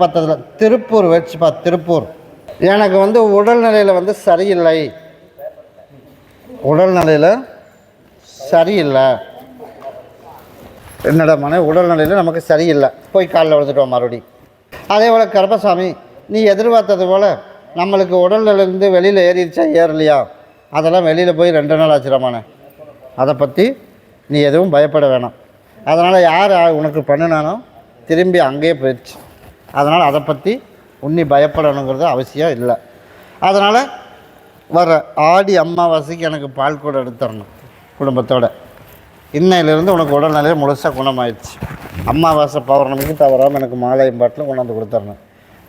பார்த்ததில் திருப்பூர் வச்சுப்பா திருப்பூர். எனக்கு வந்து உடல்நிலையில் வந்து சரியில்லை. உடல்நிலையில் சரியில்லை. என்னடா மன உடல்நிலையில் நமக்கு சரியில்லை. போய் காலில் விழுந்துட்டோம் மறுபடி. அதே போல் கருப்பசாமி நீ எதிர்பார்த்தது போல் நம்மளுக்கு உடல்நிலையிலேருந்து வெளியில் ஏறிடுச்சா ஏறலையா? அதெல்லாம் வெளியில் போய் ரெண்டு நாள் ஆச்சுரமான அதை பற்றி நீ எதுவும் பயப்பட வேணாம். அதனால் யார் உனக்கு பண்ணினானோ திரும்பி அங்கேயே போயிடுச்சு. அதனால் அதை பற்றி உன்னி பயப்படணுங்கிறது அவசியம் இல்லை. அதனால் வர ஆடி அமாவாசைக்கு எனக்கு பால் கூட எடுத்துடணும் குடும்பத்தோடு. இன்னையிலேருந்து உனக்கு உடல்நிலையை முழுசாக குணமாயிடுச்சு. அமாவாசை பௌர்ணமிக்கு தவறாமல் எனக்கு மாலையும் பாட்டில் கொண்டாந்து கொடுத்துடணும்.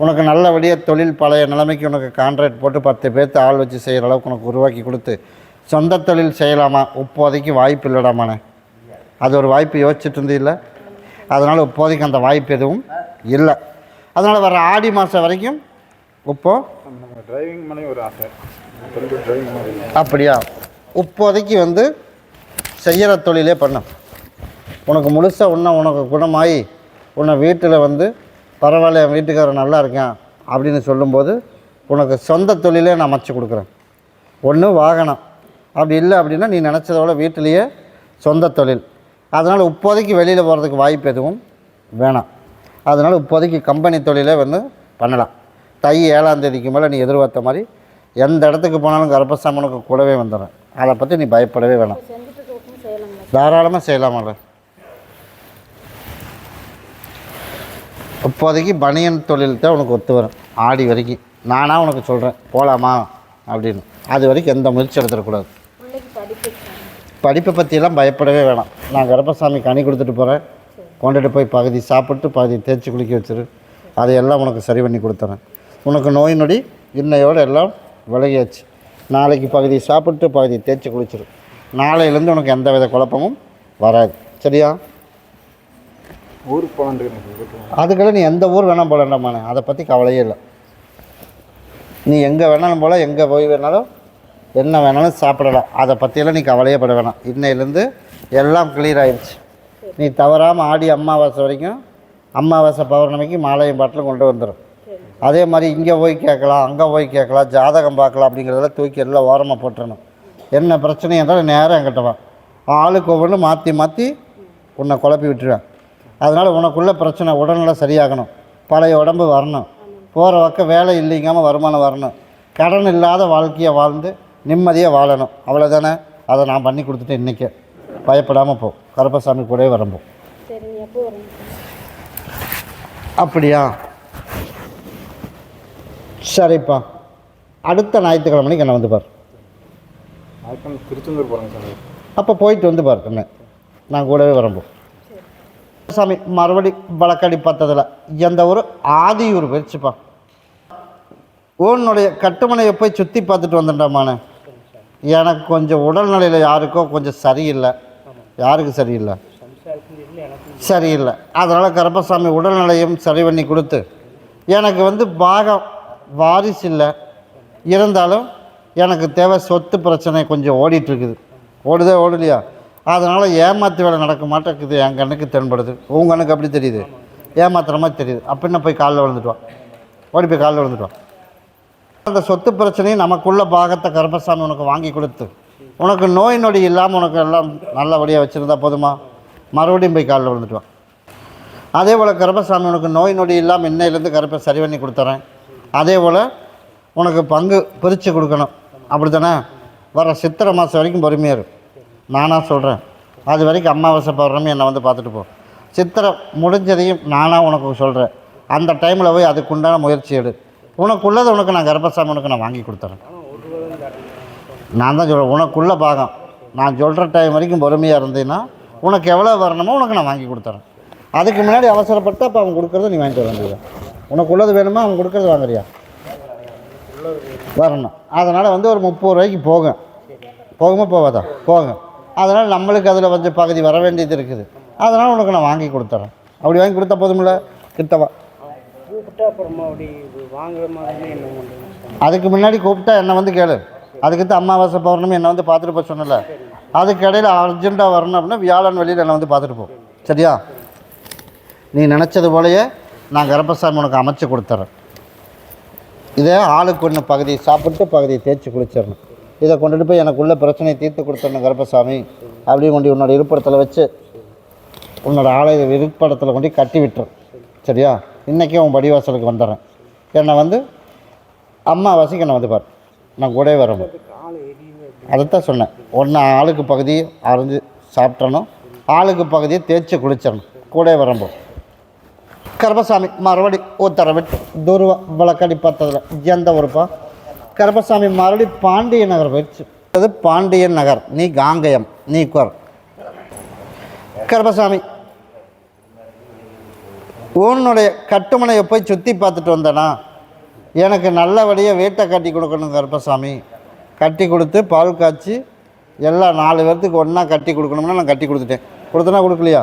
உனக்கு நல்லபடியாக தொழில் பழைய நிலைமைக்கு உனக்கு கான்ட்ராக்ட் போட்டு பத்து பேர்த்து ஆள் வச்சு செய்கிற அளவுக்கு உனக்கு உருவாக்கி கொடுத்து சொந்த தொழில் செய்யலாமா? இப்போதைக்கு வாய்ப்பு இல்லைடாமாண்ணே அது ஒரு வாய்ப்பு யோசிச்சுட்டு இருந்து இல்லை அதனால் இப்போதைக்கு அந்த வாய்ப்பு எதுவும் இல்லை. அதனால் வர ஆடி மாதம் வரைக்கும் நம்ம டிரைவிங் மேலே ஒரு ஆசை. அப்படியா? இப்போதைக்கு வந்து செய்கிற தொழிலே பண்ண. உனக்கு முழுசாக இன்னும் உனக்கு குணமாகி உன்னை வீட்டில் வந்து பரவாயில்ல என் வீட்டுக்காரர் நல்லா இருக்கேன் அப்படின்னு சொல்லும்போது உனக்கு சொந்த தொழிலே நான் அமைச்சு கொடுக்குறேன். ஒன்று வாகனம். அப்படி இல்லை அப்படின்னா நீ நினச்சதோட வீட்டிலேயே சொந்த தொழில். அதனால் இப்போதைக்கு வெளியில் போகிறதுக்கு வாய்ப்பு எதுவும் வேணாம். அதனால் இப்போதைக்கு கம்பெனி தொழிலே வந்து பண்ணலாம். தை ஏழாம் தேதிக்கு மேலே நீ எதிர்பார்த்த மாதிரி எந்த இடத்துக்கு போனாலும் கர்ப்பசாமி உனக்கு கூடவே வந்துடுறேன். அதை பற்றி நீ பயப்படவே வேணாம். தாராளமாக செய்யலாமல்ல இப்போதைக்கு பனியன் தொழில் தான் உனக்கு ஒத்து வரும். ஆடி வரைக்கும். நானாக உனக்கு சொல்கிறேன் போகலாமா அப்படின்னு. அது வரைக்கும் எந்த முயற்சி எடுத்துடக்கூடாது. படிப்பை பற்றியெல்லாம் பயப்படவே வேணாம். நான் கருப்பசாமி கனி கொடுத்துட்டு போகிறேன் கொண்டுட்டு போய் பகுதி சாப்பிட்டு பகுதி தேய்ச்சி குளிக்க வச்சிரு. அதையெல்லாம் உனக்கு சரி பண்ணி கொடுத்துறேன். உனக்கு நோய் நொடி இன்னையோடு எல்லாம் விலகியாச்சு. நாளைக்கு பகுதி சாப்பிட்டு பகுதி தேய்ச்சி குளிச்சிரு. நாளையிலேருந்து உனக்கு எந்த வித குழப்பமும் வராது. சரியா? ஊருக்கு வீட்டு அதுக்கெல்லாம் நீ எந்த ஊர் வேணால் போகலாண்டாமாண்ணே அதை பற்றி கவலையே இல்லை. நீ எங்கே வேணாலும் போல எங்கே போய் வேணாலும் என்ன வேணாலும் சாப்பிடலாம். அதை பற்றியெல்லாம் நீ கவலையே பட வேணாம். இன்னையிலேருந்து எல்லாம் கிளியர் ஆயிடுச்சு. நீ தவறாமல் ஆடி அமாவாசை வரைக்கும் அமாவாசை பௌர்ணமிக்கு மாலையும் பாட்டிலும் கொண்டு வந்துடும் அதே மாதிரி இங்கே போய் கேட்கலாம் அங்கே போய் கேட்கலாம் ஜாதகம் பார்க்கலாம் அப்படிங்கிறதெல்லாம் தூக்கி எல்லாம் ஓரமாக போட்டுடணும் என்ன பிரச்சனை இருந்தாலும் நேரம் என்கிட்ட வா. ஆளுக்கு ஒவ்வொன்று மாற்றி மாற்றி உன்னை குழப்பி விட்டுருவேன். அதனால் உனக்குள்ளே பிரச்சனை உடல்நல சரியாகணும். பழைய உடம்பு வரணும். போகிற பக்கம் வேலை இல்லைங்காமல் வருமானம் வரணும். கடன் இல்லாத வாழ்க்கையை வாழ்ந்து நிம்மதியாக வாழணும். அவ்வளோதானே அதை நான் பண்ணி கொடுத்துட்டேன் இன்றைக்கி பயப்படாமல் போ. கருப்பசாமி கூடவே வரம்போ. அப்படியா? சரிப்பா. அடுத்த ஞாயிற்றுக்கிழமைக்கு என்னை வந்து பார்? திருச்செந்தூர் போகிறாங்க சார். அப்போ போயிட்டு வந்து பாரு என்ன? நான் கூடவே வரம்போ. சாமி மறுபடி வழக்கடி பார்த்ததில் எந்த ஒரு ஆதியூர் போயிடுச்சுப்பா உன்னுடைய கட்டுமனையை போய் சுற்றி பார்த்துட்டு வந்துட்டாமானே. எனக்கு கொஞ்சம் உடல்நிலையில் யாருக்கோ கொஞ்சம் சரியில்லை. யாருக்கு சரியில்லை? சரியில்லை. அதனால் கருப்பசாமி உடல்நிலையும் சரி பண்ணி கொடுத்து எனக்கு வந்து பாகம் வாரிசு இல்லை. இருந்தாலும் எனக்கு தேவை சொத்து பிரச்சனை கொஞ்சம் ஓடிட்டுருக்குது. ஓடுதே ஓடலையா? அதனால் ஏமாத்து வேலை நடக்க மாட்டேங்குது. என் கண்ணுக்கு தென்படுது. உங்கள் கண்ணுக்கு அப்படி தெரியுது. ஏமாத்துற மாதிரி தெரியுது. அப்படின்னா போய் காலில் விழுந்துட்டுவான் ஓடி போய் காலில் விழுந்துட்டுவான் அந்த சொத்து பிரச்சனையும் நமக்குள்ள பாகத்தை கருப்பசாமி உனக்கு வாங்கி கொடுத்து உனக்கு நோய் நொடி இல்லாமல் உனக்கு எல்லாம் நல்லபடியாக வச்சுருந்தா போதுமா? மறுபடியும் போய் காலில் விழுந்துட்டுவான் அதே போல் கருப்பசாமி உனக்கு நோய் நொடி இல்லாமல் இன்னையிலேருந்து கருப்பை சரி பண்ணி கொடுத்துறேன். அதே போல் உனக்கு பங்கு பிரித்து கொடுக்கணும். அப்படி தானே வர சித்திரை மாதம் வரைக்கும் பொறுமையாக இருக்கும் நானாக சொல்கிறேன் அது வரைக்கும் அமாவாசை பௌர்ணமி என்னை வந்து பார்த்துட்டு போ. சித்திரை முடிஞ்சதையும் நானாக உனக்கு சொல்கிறேன் அந்த டைமில் போய் அதுக்குண்டான முயற்சி எடு. உனக்குள்ளதை உனக்கு நான் கர்ப்பசாமி உனக்கு நான் வாங்கி கொடுத்துறேன். நான் தான் சொல்கிறேன் உனக்குள்ள பாகம். நான் சொல்கிற டைம் வரைக்கும் பொறுமையாக இருந்தீங்கன்னா உனக்கு எவ்வளோ வரணுமோ உனக்கு நான் வாங்கி கொடுத்துறேன். அதுக்கு முன்னாடி அவசரப்பட்டு அப்போ அவன் கொடுக்குறத நீ வாங்கிட்டு வர வேண்டியது உனக்கு உள்ளது வேணுமா அவன் கொடுக்குறது வாங்குறியா? வரணும். அதனால் வந்து ஒரு முப்பது ரூபாய்க்கு போகும் போகுமா போகாதா? போகும் அதனால் நம்மளுக்கு அதில் கொஞ்சம் பகுதி வர வேண்டியது இருக்குது. அதனால் உனக்கு நான் வாங்கி கொடுத்துறேன். அப்படி வாங்கி கொடுத்தா போதுமில்ல கிட்டவா? கூப்பிட்டா அப்புறமா அப்படி வாங்குற மாதிரி அதுக்கு முன்னாடி கூப்பிட்டா என்னை வந்து கேளு. அதுக்கு அமாவாசை பௌர்ணமி என்னை வந்து பார்த்துட்டு போக சொன்னல அதுக்கு இடையில் அர்ஜென்ட்டாக வரணும் அப்படின்னா வியாழன் வெளியில் என்னை வந்து பார்த்துட்டு போ. சரியா? நீ நினச்சது போலயே நான் கர்ப்பசாமி உனக்கு அமைச்சு கொடுத்துட்றேன் இதே ஆளுக்கு ஒன்று பகுதியை சாப்பிட்டு பகுதியை தேய்ச்சி குளிச்சிடணும். இதை கொண்டுட்டு போய் எனக்கு உள்ள பிரச்சனையை தீர்த்து கொடுத்துடணும் கரப்பசாமி. அப்படின்னு கொண்டு உன்னோட இருப்பிடத்தில் வச்சு உன்னோட ஆலய இருப்பிடத்தில் கொண்டு கட்டி விட்டுரு. சரியா? இன்றைக்கே உன் படிவாசலுக்கு வந்துடுறேன். என்னை வந்து அம்மாவாசிக்கு என்னை வந்து பாரு. நான் கூட வரணும் அதைத்தான் சொன்னேன். ஒன்று ஆளுக்கு பகுதி அரைஞ்சு சாப்பிட்றணும் ஆளுக்கு பகுதியை தேய்ச்சி குளிச்சிடணும். கூட வரம்போ கருப்பசாமி மறுபடி உத்தரவிட்டு துருவ விளக்கடி பார்த்ததில் எந்த ஊருப்பா? கருப்பசாமி மறுபடி பாண்டிய நகர் போயிடுச்சு. அது பாண்டியன் நகர். நீ காங்கயம். நீ குர் கருப்பசாமி உன்னுடைய கட்டுமனையை போய் சுற்றி பார்த்துட்டு வந்தேனா? எனக்கு நல்லபடியாக வீட்டை கட்டி கொடுக்கணும் கருப்பசாமி கட்டி கொடுத்து பால் காய்ச்சி எல்லாம் நாலு பேர்த்துக்கு ஒன்றா கட்டி கொடுக்கணும்னா நான் கட்டி கொடுத்துட்டேன். கொடுத்தனா கொடுக்கலையா?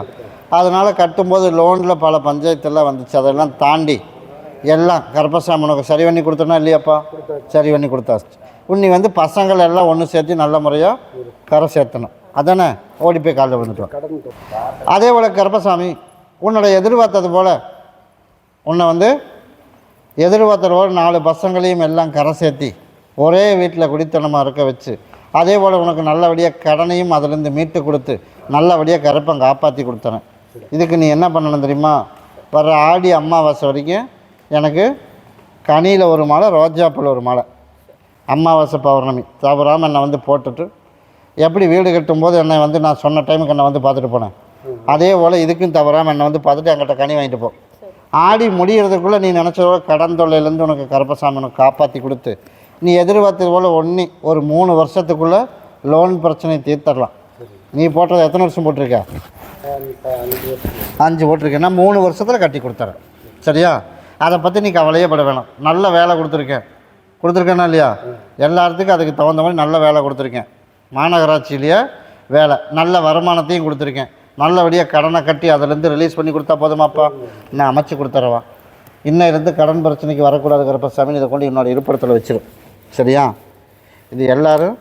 அதனால் கட்டும்போது லோனில் பல பஞ்சாயத்தெல்லாம் வந்துச்சு. அதெல்லாம் தாண்டி எல்லாம் கருப்பசாமி உனக்கு சரி பண்ணி கொடுத்தனா இல்லையாப்பா? சரி பண்ணி கொடுத்தாச்சு. உன்னி வந்து பசங்களை எல்லாம் ஒன்று சேர்த்து நல்ல முறையாக கரை சேர்த்தணும். அதானே? ஓடி போய் காலையில் விழுந்துட்டோம் அதே போல் கருப்பசாமி உன்னோட எதிர்பார்த்தது போல் உன்னை வந்து எதிர்பார்த்தது போல் நாலு பசங்களையும் எல்லாம் கரை சேர்த்தி ஒரே வீட்டில் குடித்தனமாக இருக்க வச்சு அதே போல் உனக்கு நல்லபடியாக கடனையும் அதிலேருந்து மீட்டு கொடுத்து நல்லபடியாக கருப்பம் காப்பாற்றி கொடுத்தனேன் இதுக்கு நீ என்ன பண்ணணும் தெரியுமா? வர ஆடி அமாவாசை வரைக்கும் எனக்கு கனியில் ஒரு மாலை ரோஜாப்பூவில் ஒரு மாலை. அமாவாசை பௌர்ணமி. தவறாமல் என்னை வந்து போட்டுட்டு எப்படி வீடு கட்டும்போது என்னை வந்து நான் சொன்ன டைமுக்கு என்னை வந்து பார்த்துட்டு போனேன். அதே போல் இதுக்கும் தவறாமல் என்னை வந்து பார்த்துட்டு என்கிட்ட கனி வாங்கிட்டு போ. ஆடி முடியறதுக்குள்ளே நீ நினச்சதோட கடன் தொல்லையிலேருந்து உனக்கு கருப்பசாமி உனக்கு காப்பாற்றி கொடுத்து நீ எதிர்பார்த்தது போல் ஒன்றி ஒரு மூணு வருஷத்துக்குள்ளே லோன் பிரச்சனையை தீர்த்தரலாம். நீ போட்டது எத்தனை வருஷம் போட்டிருக்க? அஞ்சு. போட்டிருக்கேன்னா மூணு வருஷத்தில் கட்டி கொடுத்துறேன். சரியா? அதை பற்றி நீ கவலையே பட வேணாம். நல்ல வேலை கொடுத்துருக்கேன். கொடுத்துருக்கேனா இல்லையா? எல்லாத்துக்கும் அதுக்கு தகுந்த மாதிரி நல்ல வேலை கொடுத்துருக்கேன். மாநகராட்சியிலேயே வேலை. நல்ல வருமானத்தையும் கொடுத்துருக்கேன். நல்லபடியாக கடனை கட்டி அதிலேருந்து ரிலீஸ் பண்ணி கொடுத்தா போதுமாப்பா. நான் அமைச்சு கொடுத்துறவா. இன்னையிலேருந்து கடன் பிரச்சனைக்கு வரக்கூடாதுங்கிறப்ப சாமி இதை கொண்டு என்னோடய இருப்பிடத்தில் வச்சிடும் சரியா? இது எல்லாரும்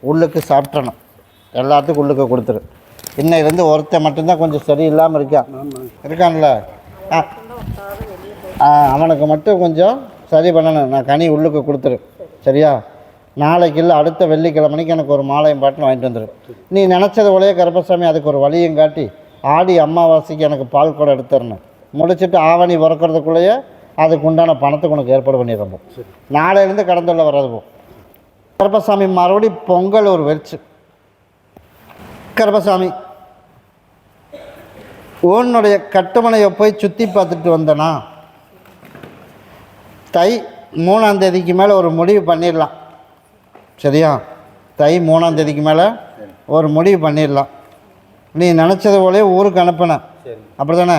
உள்ளுக்கு சாப்பிட்றணும் எல்லாத்துக்கும் உள்ளுக்கு கொடுத்துரு. இருந்து ஒருத்தன் மட்டும்தான் கொஞ்சம் சரியில்லாமல் இருக்கான் இருக்கான்ல? ஆ. ஆ, அவனுக்கு மட்டும் கொஞ்சம் சரி பண்ணணும். நான் கனி உள்ளுக்கு கொடுத்துரு. சரியா? நாளைக்கு இல்லை அடுத்த வெள்ளிக்கிழமைக்கு எனக்கு ஒரு மாலையும் பாட்டில் வாங்கிட்டு வந்துடு நீ நினச்சது போலயே கருப்பசாமி அதுக்கு ஒரு வழியும் காட்டி ஆடி அமாவாசைக்கு எனக்கு பால் குடம் எடுத்துடணும் முடிச்சிட்டு ஆவணி பிறக்கிறதுக்குள்ளேயே அதுக்கு உண்டான பணத்துக்கு உனக்கு ஏற்பாடு பண்ணிடுறோம் நாளையிலேருந்து கடந்துள்ள வர்றது போ. கருப்பசாமி மறுபடி பொங்கல் ஒரு வெறிச்சு. கருப்பசாமி உன்னுடைய கட்டுமனையை போய் சுற்றி பார்த்துட்டு வந்தனா? தை மூணாம் தேதிக்கு மேலே ஒரு முடிவு பண்ணிடலாம். சரியா? தை மூணாம் தேதிக்கு மேலே ஒரு முடிவு பண்ணிடலாம். நீ நினச்சது போலே ஊருக்கு அனுப்பின. அப்படி தானே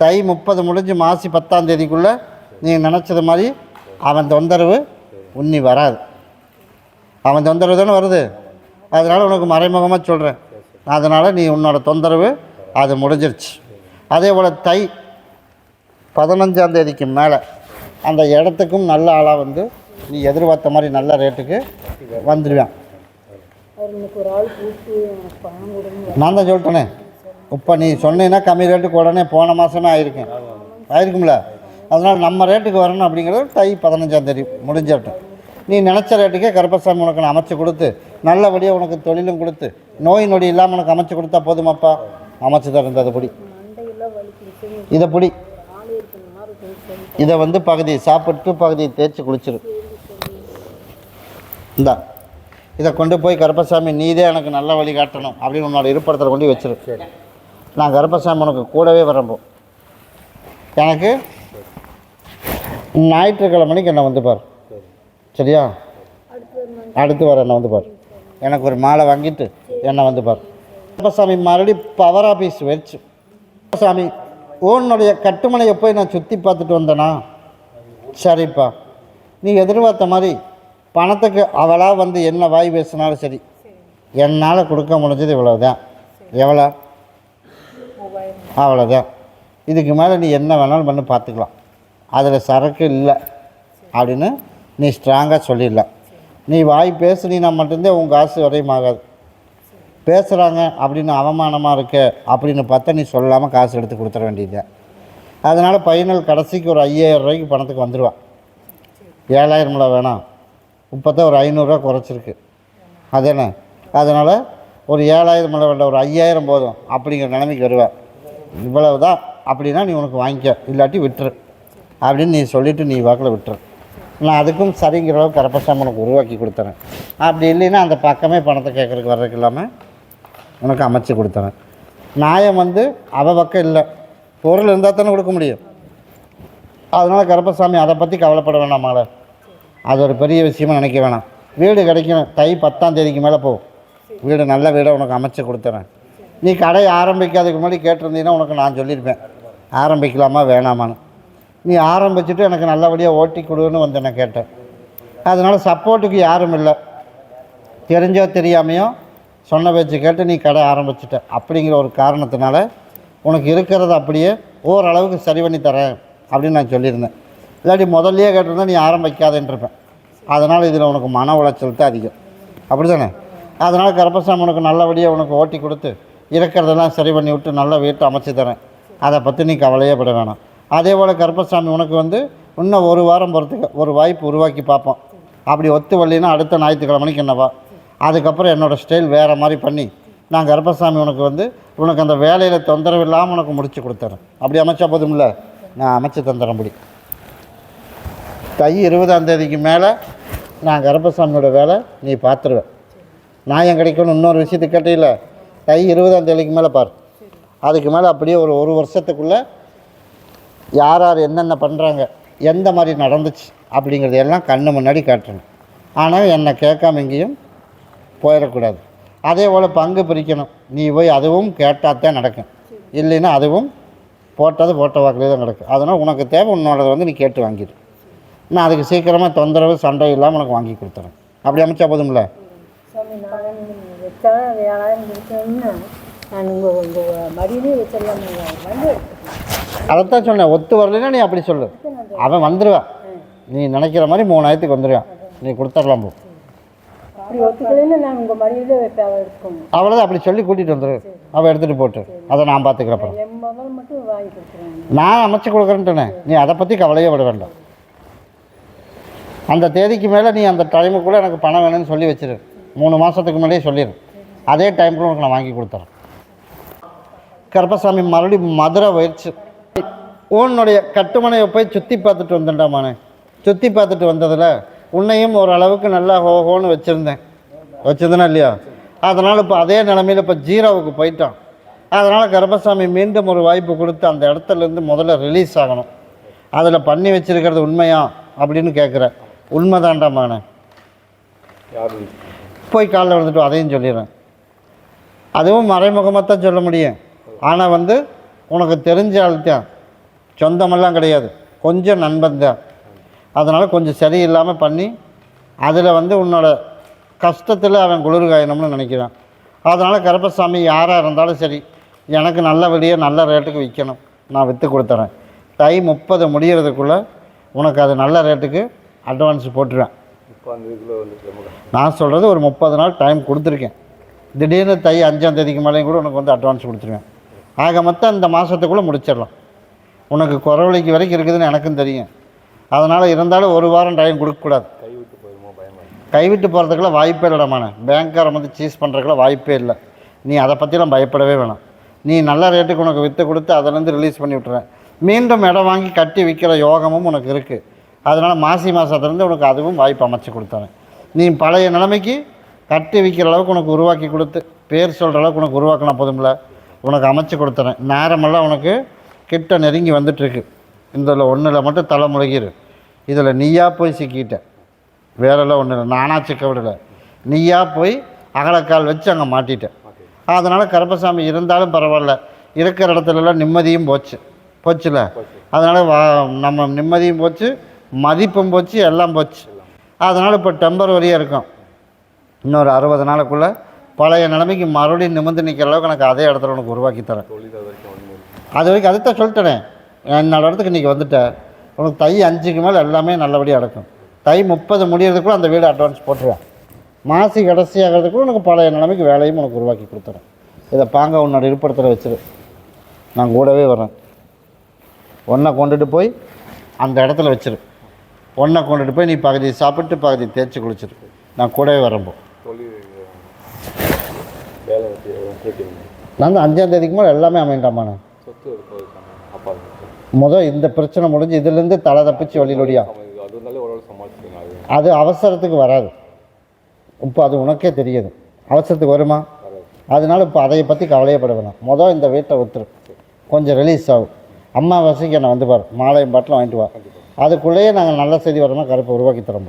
தை முப்பது முடிஞ்சு மாசி பத்தாம் தேதிக்குள்ளே நீ நினச்சது மாதிரி அவன் தொந்தரவு உன்னி வராது. அவன் தொந்தரவு தானே வருது? அதனால் உனக்கு மறைமுகமாக சொல்கிறேன் அதனால் நீ உன்னோட தொந்தரவு அது முடிஞ்சிருச்சு. அதே போல் தை பதினஞ்சாம் தேதிக்கு மேலே அந்த இடத்துக்கும் நல்ல ஆளாக வந்து நீ எதிர்பார்த்த மாதிரி நல்ல ரேட்டுக்கு வந்துடுவேன். நான் தான் சொல்லிட்டேனே. இப்போ நீ சொன்னீங்கன்னா கம்மி ரேட்டுக்கு உடனே போன மாதமே ஆயிருக்கேன் ஆயிருக்கும்ல? அதனால் நம்ம ரேட்டுக்கு வரணும் அப்படிங்கிறது தை பதினஞ்சாந்தேதி முடிஞ்சிட்டோம் நீ நினச்ச ரேட்டுக்கே கருப்பசாமி உனக்கு நான் அமைச்சு கொடுத்து நல்லபடியாக உனக்கு தொழிலும் கொடுத்து நோய் நொடி இல்லாமல் உனக்கு அமைச்சு கொடுத்தா போதுமாப்பா? அமைச்சு தரேன் அதை பிடி. இதை பிடி. இதை வந்து பகுதி சாப்பிட்டு பகுதியை தேய்ச்சி குளிச்சிரு. இந்தா இதை கொண்டு போய் கருப்பசாமி நீதே எனக்கு நல்ல வழி காட்டணும் அப்படின்னு உன்னோட இருப்பிடத்தில் கொண்டு வச்சிரு. நான் கருப்பசாமி உனக்கு கூடவே வரப்போ எனக்கு ஞாயிற்றுக்கிழமைக்கு என்னை வந்து பார். சரியா? அடுத்து வர என்னை வந்து பார். எனக்கு ஒரு மாலை வாங்கிட்டு என்னை வந்து பார். கருப்பசாமி மறுபடி பவர் ஆஃபீஸ் வச்சு. சாமி உன்னுடைய கட்டுமனையை போய் நான் சுற்றி பார்த்துட்டு வந்தேனா? சரிப்பா. நீ எதிர்பார்த்த மாதிரி பணத்துக்கு அவளாக வந்து என்ன வாய் பேசினாலும் சரி என்னால் கொடுக்க முடிஞ்சது இவ்வளோதான் எவ்வளோ அவ்வளோதான் இதுக்கு மேலே நீ என்ன வேணாலும் பண்ணி பார்த்துக்கலாம் அதில் சரக்கு இல்லை அப்படின்னு நீ ஸ்ட்ராங்காக சொல்லிடலாம் நீ வாய் பேசுனீனா மட்டும்தான் உன் காசு வரையும் ஆகாது பேசுகிறாங்க அப்படின்னு அவமானமாக இருக்க அப்படின்னு பார்த்தா நீ சொல்லாமல் காசு எடுத்து கொடுத்துட வேண்டியது. அதனால் பையனல் கடைசிக்கு ஒரு ஐயாயிரம் ரூபாய்க்கு பணத்துக்கு வந்துடுவான் ஏழாயிரம்ல வேணாம். இப்போத்தான் ஒரு ஐநூறுரூவா குறைச்சிருக்கு. அதேண்ணே. அதனால் ஒரு ஏழாயிரம் மேலே வேண்டாம் ஒரு ஐயாயிரம் போதும் அப்படிங்கிற நிலைமைக்கு வருவேன் இவ்வளவு தான் அப்படின்னா நீ உனக்கு வாங்கிக்க. இல்லாட்டி விட்டுரு. அப்படின்னு நீ சொல்லிவிட்டு நீ வாக்கில் விட்டுரு. நான் அதுக்கும் சரிங்கிற அளவுக்கு கரப்பசாமி உனக்கு உருவாக்கி கொடுத்துறேன். அப்படி இல்லைன்னா அந்த பக்கமே பணத்தை கேட்குறதுக்கு வர்றதுக்கு இல்லாமல் உனக்கு அமைச்சு கொடுத்துறேன். நியாயம் வந்து அவ பக்கம் இல்லை. பொருள் இருந்தால் தானே கொடுக்க முடியும். அதனால் கருப்பசாமி அதை பற்றி கவலைப்பட வேணாம் அது ஒரு பெரிய விஷயமா நினைக்க வேணாம். வீடு கிடைக்கணும். தை பத்தாம் தேதிக்கு மேலே போ. வீடு நல்ல வீடை உனக்கு அமைச்சு கொடுத்துறேன். நீ கடை ஆரம்பிக்காதுக்கு முன்னாடி கேட்டிருந்தீங்கன்னா உனக்கு நான் சொல்லியிருப்பேன். ஆரம்பிக்கலாமா வேணாமான்னு. நீ ஆரம்பிச்சுட்டு எனக்கு நல்லபடியாக ஓட்டி கொடுன்னு வந்து நான் கேட்டேன். அதனால் சப்போர்ட்டுக்கு யாரும் இல்லை. தெரிஞ்சோ தெரியாமையோ சொன்ன பேச்சு கேட்டு நீ கடை ஆரம்பிச்சிட்ட. அப்படிங்கிற ஒரு காரணத்தினால உனக்கு இருக்கிறத அப்படியே ஓரளவுக்கு சரி பண்ணி தரேன் அப்படின்னு நான் சொல்லியிருந்தேன். இல்லாட்டி முதல்லையே கேட்டிருந்தா நீ ஆரம்பிக்காதேன்றிருப்பேன் அதனால் இதில் உனக்கு மன உளைச்சல் தான் அதிகம். அப்படி தானே அதனால் கருப்பசாமி உனக்கு நல்லபடியாக உனக்கு ஓட்டி கொடுத்து இருக்கிறதெல்லாம் சரி பண்ணி விட்டு நல்ல வீட்டை அமைச்சு தரேன். அதை பற்றி நீ கவலையே பட வேணாம். அதே போல் கருப்பசாமி உனக்கு வந்து இன்னும் ஒரு வாரம் பொறுத்துக்க ஒரு வாய்ப்பு உருவாக்கி பார்ப்போம். அப்படி ஒத்து வரலைன்னா அடுத்த ஞாயிற்றுக்கிழமைக்கு என்னவா அதுக்கப்புறம் என்னோடய ஸ்டைல் வேறு மாதிரி பண்ணி நான் கருப்பசாமி உனக்கு வந்து உனக்கு அந்த வேலையில் தொந்தரவு இல்லாமல் உனக்கு முடிச்சு கொடுத்துறேன். அப்படி அமைச்சா போதும்ல? நான் அமைச்சு தந்துடுறேன் முடி தை இருபதாம் தேதிக்கு மேலே நான் கருப்பசாமியோட வேலை நீ பார்த்துருவேன் நியாயம் கிடைக்கணும் இன்னொரு விஷயத்துக்கு கேட்டையில் தை இருபதாம் தேதிக்கு மேலே பார். அதுக்கு மேலே அப்படியே ஒரு ஒரு வருஷத்துக்குள்ளே யார் யார் என்னென்ன பண்ணுறாங்க எந்த மாதிரி நடந்துச்சு அப்படிங்கிறது எல்லாம் கண்ணு முன்னாடி காட்டணும். ஆனால் என்னை கேட்காம எங்கேயும் போயிடக்கூடாது. அதே போல் பங்கு பிரிக்கணும். நீ போய் அதுவும் கேட்டால் தான் நடக்கும். இல்லைன்னா அதுவும் போட்டது போட்ட வாக்கிலே தான் நடக்கும். அதனால் உனக்கு தேவை உன்னோடது வந்து நீ கேட்டு வாங்கிடு. நான் அதுக்கு சீக்கிரமாக தொந்தரவு சண்டை இல்லாமல் உனக்கு வாங்கி கொடுத்துறேன். அப்படி அமைச்சா போதும்ல? அதைத்தான் சொன்னேன். ஒத்து வரலைன்னா நீ அப்படி சொல்லு. அவன் வந்துடுவான் நீ நினைக்கிற மாதிரி மூணாயிரத்துக்கு வந்துடுவான் நீ கொடுத்துடலாம் போ. அவ்வளோதான் அப்படி சொல்லி கூட்டிகிட்டு வந்துடு அவள் எடுத்துகிட்டு போட்டு. அதை நான் பார்த்துக்கிறப்ப நான் அமைச்சு கொடுக்குறேன்ட்டேனே நீ அதை பற்றி கவலையே விட வேண்டாம். அந்த தேதிக்கு மேலே நீ அந்த டைமுக்குள்ளே எனக்கு பணம் வேணும்னு சொல்லி வச்சிரு. மூணு மாதத்துக்கு முன்னாடியே சொல்லிடு அதே டைமுக்குள்ள உனக்கு நான் வாங்கி கொடுத்துறேன். கருப்பசாமி மறுபடியும் மதுரை வயிற்று உன்னுடைய கட்டுமனையை போய் சுற்றி பார்த்துட்டு வந்தேன்டாமானே சுற்றி பார்த்துட்டு வந்ததில் உன்னையும் ஓரளவுக்கு நல்லா ஹோஹோன்னு வச்சுருந்தேன். வச்சுருந்தேனா இல்லையா? அதனால் இப்போ அதே நிலமையில் இப்போ ஜீரோவுக்கு போயிட்டான். அதனால் கருப்பசாமி மீண்டும் ஒரு வாய்ப்பு கொடுத்து அந்த இடத்துலேருந்து முதல்ல ரிலீஸ் ஆகணும். அதில் பண்ணி வச்சிருக்கிறது உண்மையா அப்படின்னு கேட்குறேன் உண்மைதான்டாமானே யார்? போய் காலைல விழுந்துட்டு அதையும் சொல்லிடுறேன். அதுவும் மறைமுகமாக தான் சொல்ல முடியும். ஆனால் வந்து உனக்கு தெரிஞ்ச ஆள் தான். சொந்தமெல்லாம் கிடையாது. கொஞ்சம் நண்பன் தான். அதனால் கொஞ்சம் சரியில்லாமல் பண்ணி அதில் வந்து உன்னோட கஷ்டத்தில் அவன் குளிர் காயணும்னு நினைக்கிறான். அதனால் கருப்பசாமி யாராக இருந்தாலும் சரி எனக்கு நல்ல வெளியே நல்ல ரேட்டுக்கு விற்கணும் நான் விற்று கொடுத்துறேன். தை முப்பது முடியறதுக்குள்ளே உனக்கு அது நல்ல ரேட்டுக்கு அட்வான்ஸ் போட்டுருவேன். அந்த நான் சொல்கிறது ஒரு முப்பது நாள் டைம் கொடுத்துருக்கேன். திடீர்னு தை அஞ்சாம் தேதிக்கு மேலேயும் கூட உனக்கு வந்து அட்வான்ஸ் கொடுத்துருவேன். ஆக மொத்தம் இந்த மாதத்துக்குள்ளே முடிச்சிடலாம். உனக்கு குறவழிக்கு வரைக்கும் இருக்குதுன்னு எனக்கும் தெரியும். அதனால் இருந்தாலும் ஒரு வாரம் டைம் கொடுக்கக்கூடாது. கைவிட்டு போயிருமோ பயமா. கைவிட்டு போகிறதுக்குலாம் வாய்ப்பே இல்லைடாமான பேங்க்காரன் வந்து சீஸ் பண்ணுறதுக்குலாம் வாய்ப்பே இல்லை. நீ அதை பற்றிலாம் பயப்படவே வேணாம். நீ நல்ல ரேட்டுக்கு உனக்கு விற்று கொடுத்து அதிலேருந்து ரிலீஸ் பண்ணி விட்டுறேன். மீண்டும் இடம் வாங்கி கட்டி விற்கிற யோகமும் உனக்கு இருக்குது அதனால் மாசி மாதத்துலேருந்து உனக்கு அதுவும் வாய்ப்பு அமைச்சு கொடுத்துறேன் நீ பழைய நிலைமைக்கு கட்டி விற்கிற அளவுக்கு உனக்கு உருவாக்கி கொடுத்து பேர் சொல்கிற அளவுக்கு உனக்கு உருவாக்கினா போதும்ல. உனக்கு அமைச்சு கொடுத்துறேன் நேரமெல்லாம் உனக்கு கிட்ட நெருங்கி வந்துட்டுருக்கு. இதில் ஒன்றில் மட்டும் தலை முழுகிரு. இதில் நீயா போய் சிக்கிட்ட. வேறெல்லாம் ஒன்றும் இல்லை. நானா சிக்க விடலை. நீயா போய் அகலக்கால் வச்சு அங்கே மாட்டிட்டேன் அதனால் கருப்பசாமி இருந்தாலும் பரவாயில்ல. இருக்கிற இடத்துலலாம் நிம்மதியும் போச்சு. போச்சுல? அதனால் வா நம்ம நிம்மதியும் போச்சு. மதிப்பும் போச்சு எல்லாம் போச்சு. அதனால் இப்போ டெம்பரவரியாக இருக்கும். இன்னொரு அறுபது நாளுக்குள்ளே பழைய நிலைமைக்கு மறுபடியும் நிமிர்ந்து நிற்கிற அளவுக்கு எனக்கு அதே இடத்துல உனக்கு உருவாக்கி தரேன். அது வரைக்கும் அதைத்தான் அதுதான் சொல்லிட்டேனே. என்னோட இடத்துக்கு இன்றைக்கி வந்துட்ட. உனக்கு தை அஞ்சுக்கு மேலே எல்லாமே நல்லபடியாக நடக்கும். தை முப்பது முடியறதுக்குள்ள அந்த வீடு அட்வான்ஸ் போட்டுருவேன். மாசி கடைசி ஆகிறதுக்குள்ள உனக்கு பழைய நிலைமைக்கு வேலையும் உனக்கு உருவாக்கி கொடுத்துறேன். இதை பாங்க உன்னோட இருப்பிடத்தில் வச்சிரு. நான் கூடவே வரேன் ஒன்றை கொண்டுட்டு போய் அந்த இடத்துல வச்சிரு. ஒன்றை கொண்டுட்டு போய் நீ பகுதி சாப்பிட்டு பகுதி தேய்ச்சி குளிச்சிரு. நான் கூடவே வரம்போ நான் தான் அஞ்சாம் தேதிக்கு மேலே எல்லாமே அமைண்டாமாண்ணே சொத்து முதல் இந்த பிரச்சனை முடிஞ்சு இதுலேருந்து தலை தப்பிச்சு வெளியிலோடியா? அது அது அவசரத்துக்கு வராது. இப்போ அது உனக்கே தெரியுது. அவசரத்துக்கு வருமா? அதனால இப்போ அதை பற்றி கவலையப்பட வேணாம். மொதல் இந்த வீட்டை ஒத்துரு. கொஞ்சம் ரிலீஸ் ஆகும் அம்மாவாசைக்கு என்னை வந்து பாரு. மாலையும் பாட்டில் வாங்கிட்டு வா. அதுக்குள்ளேயே நாங்கள் நல்ல செய்தி வரமாக கருப்பை உருவாக்கி தரோம்